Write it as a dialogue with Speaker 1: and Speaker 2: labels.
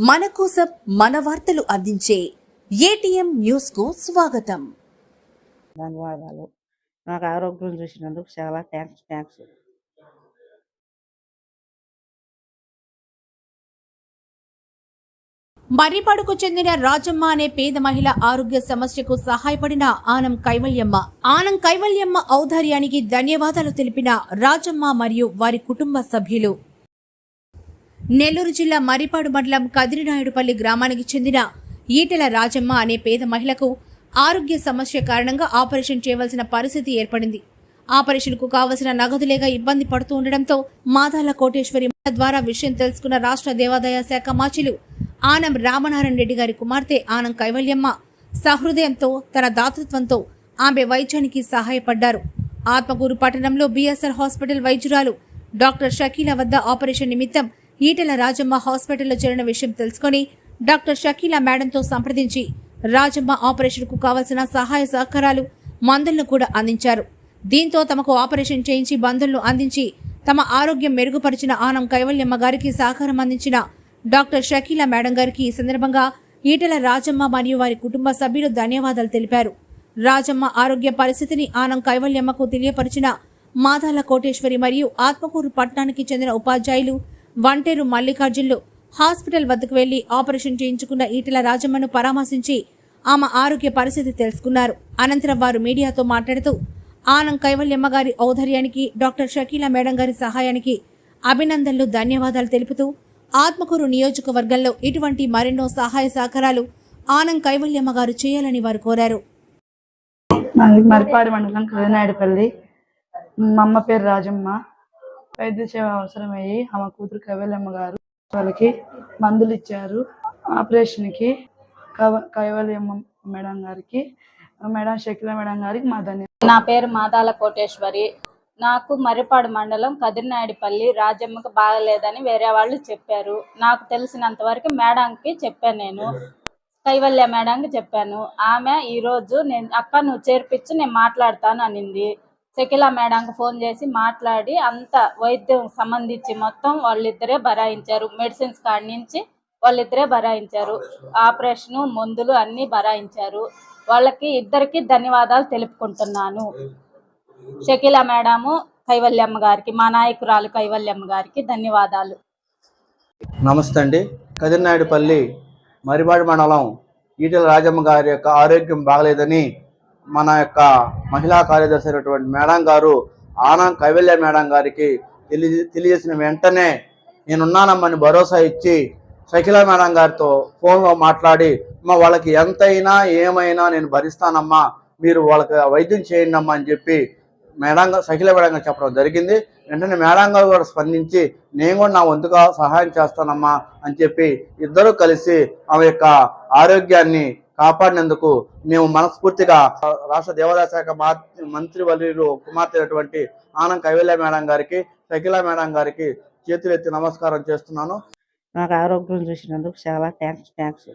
Speaker 1: మన కోసం మన వార్తలు అందించే ఏటీఎం న్యూస్కు స్వాగతం.
Speaker 2: ధన్యవాదాలు. నాకు ఆరోగ్యం చూసినందుకు చాలా థ్యాంక్స్ థ్యాంక్స్.
Speaker 1: మర్రిపాడుకు చెందిన రాజమ్మ అనే పేద మహిళ ఆరోగ్య సమస్యకు సహాయపడిన ఆనం కైవల్యమ్మ. ఆనం కైవల్యమ్మ ఔదార్యానికి ధన్యవాదాలు తెలిపిన రాజమ్మ మరియు వారి కుటుంబ సభ్యులు. నెల్లూరు జిల్లా మర్రిపాడు మండలం కదిరినాయుడుపల్లి గ్రామానికి చెందిన ఈటెల రాజమ్మ అనే పేద మహిళకు ఆరోగ్య సమస్య కారణంగా ఆపరేషన్ చేయవలసిన పరిస్థితి ఏర్పడింది. ఆపరేషన్కు కావలసిన నగదు లేక ఇబ్బంది పడుతూ ఉండడంతో మాదాల కోటేశ్వరి ద్వారా విషయం తెలుసుకున్న రాష్ట్ర దేవాదాయ శాఖ మాచిలు ఆనం రామనారాయణ రెడ్డి గారి కుమార్తె ఆనం కైవల్యమ్మ సహృదయంతో తన దాతృత్వంతో ఆమె వైద్యానికి సహాయపడ్డారు. ఆత్మకూరు పట్టణంలో బీఎస్ఆర్ హాస్పిటల్ వైద్యురాలు డాక్టర్ షకీల వద్ద ఆపరేషన్ నిమిత్తం ఈటెల రాజమ్మ హాస్పిటల్లో చేరిన విషయం తెలుసుకొని డాక్టర్ షకీల మేడంతో సంప్రదించి రాజమ్మ ఆపరేషన్కు కావలసిన సహాయ సహకారాలు మందులను కూడా అందించారు. దీంతో తమకు ఆపరేషన్ చేయించి బంధువులను అందించి తమ ఆరోగ్యం మెరుగుపరిచిన ఆనం కైవల్యమ్మ గారికి సహకారం అందించిన డాక్టర్ షకీల మేడం గారికి ఈ సందర్భంగా ఈటెల రాజమ్మ మరియు వారి కుటుంబ సభ్యులు ధన్యవాదాలు తెలిపారు. రాజమ్మ ఆరోగ్య పరిస్థితిని ఆనం కైవల్యమ్మకు తెలియపరిచిన మాదాల కోటేశ్వరి మరియు ఆత్మకూరు పట్టణానికి చెందిన ఉపాధ్యాయులు వంటేరు మల్లికార్జున్లు హాస్పిటల్ వద్దకు వెళ్ళి ఆపరేషన్ చేయించుకున్న ఈటెల రాజమ్మను పరామర్శించి ఆమె ఆరోగ్య పరిస్థితి తెలుసుకున్నారు. అనంతరం వారు మీడియాతో మాట్లాడుతూ ఆనం కైవల్యమ్మ గారి ఔదర్యానికి డాక్టర్ షకీలా మేడం గారి సహాయానికి అభినందనలు ధన్యవాదాలు తెలుపుతూ ఆత్మకూరు నియోజకవర్గంలో ఇటువంటి మరెన్నో సహాయ సహకారాలు ఆనం కైవల్యమ్మ గారు చేయాలని వారు కోరారు.
Speaker 3: మాది మరిపాడు మండలం కదినాయుడుపల్లి. మా అమ్మ పేరు రాజమ్మ. వైద్య సేవ అవసరమయ్యి ఆమె కూతురు కైవల్యమ్మ గారు వాళ్ళకి మందులు ఇచ్చారు. ఆపరేషన్కి కవ కైవల్యమ్మ మేడం గారికి మేడం షకిల మేడం గారికి మా ధన్యవాదాలు.
Speaker 4: నా పేరు మాదాల కోటేశ్వరి. నాకు మర్రిపాడు మండలం కదిరినాయుడిపల్లి రాజమ్మకు బాగలేదని వేరే వాళ్ళు చెప్పారు. నాకు తెలిసినంత వరకు మేడంకి చెప్పాను నేను. కైవల్య మేడంకి చెప్పాను. ఆమె ఈరోజు నేను అక్క నువ్వు చేర్పించి నేను మాట్లాడతాను అనింది. శకిల మేడంకి ఫోన్ చేసి మాట్లాడి అంత వైద్యం సంబంధించి మొత్తం వాళ్ళిద్దరే బరాయించారు. మెడిసిన్స్ కాడి నుంచి వాళ్ళిద్దరే బరాయించారు. ఆపరేషను మందులు అన్నీ బరాయించారు. వాళ్ళకి ఇద్దరికి ధన్యవాదాలు తెలుపుకుంటున్నాను. షకీలా మేడము కైవల్యమ్మ గారికి మా నాయకురాలు కైవల్యమ్మ గారికి ధన్యవాదాలు.
Speaker 5: నమస్తే అండి. కదిరినాయుడుపల్లి మరిబాడి మండలం ఈటెల రాజమ్మ గారి యొక్క ఆరోగ్యం బాగలేదని మన యొక్క మహిళా కార్యదర్శి అయినటువంటి మేడం గారు ఆనం కైవల్య మేడం గారికి తెలియ తెలియజేసిన వెంటనే నేనున్నానమ్మని భరోసా ఇచ్చి సఖిల మేడం గారితో ఫోన్లో మాట్లాడి అమ్మ వాళ్ళకి ఎంతైనా ఏమైనా నేను భరిస్తానమ్మా మీరు వాళ్ళకి వైద్యం చేయండి అమ్మా అని చెప్పి మేడం గారు సఖిల మేడం గారు చెప్పడం జరిగింది. వెంటనే మేడం గారు కూడా స్పందించి నేను కూడా నా వంతుగా సహాయం చేస్తానమ్మా అని చెప్పి ఇద్దరూ కలిసి ఆమె యొక్క ఆరోగ్యాన్ని కాపాడినందుకు మేము మనస్ఫూర్తిగా రాష్ట్ర దేవాదాయ శాఖ మా- మంత్రి వర్యులు కుమార్తె అటువంటి ఆనంద్ కైవల్య మేడం గారికి షకిలా మేడం గారికి చేతులెత్తి నమస్కారం చేస్తున్నాను.
Speaker 2: నాకు ఆరోగ్యం చూసినందుకు చాలా థ్యాంక్స్ థ్యాంక్స్